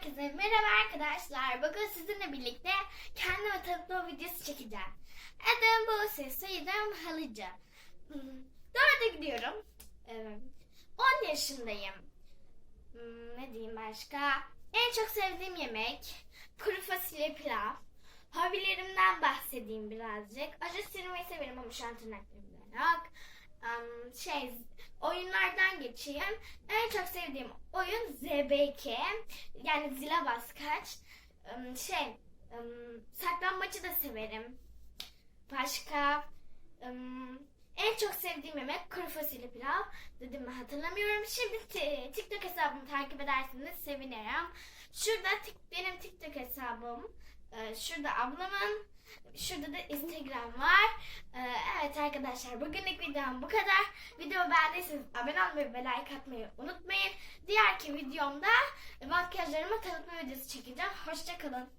Herkese merhaba arkadaşlar. Bugün sizinle birlikte kendime tanıtma videosu çekeceğim. Adım Buse, soyadım Halıcı. Hmm, Dörde gidiyorum. Evet. 10 yaşındayım. Hmm, Ne diyeyim başka? En çok sevdiğim yemek kuru fasulye pilav. Hobilerimden bahsedeyim birazcık. Acı sürmeyi severim ama şu an tırnaklarımda yok. Am, şey geçeyim. En çok sevdiğim oyun ZBK. Yani zile bas kaç. Am, şey saklanmacı da severim. Başka en çok sevdiğim yemek kuru fasulye pilav. Dedim mi hatırlamıyorum. Şimdi TikTok hesabımı takip ederseniz sevinirim. Şurada benim TikTok hesabım. Ee, Şurada ablamın. Şurada da Instagram var. Evet arkadaşlar bugünlük videom bu kadar. Video beğendiyseniz abone olmayı ve like atmayı unutmayın. Diğerki videomda makyajlarımı tanıtma videosu çekeceğim. Hoşçakalın.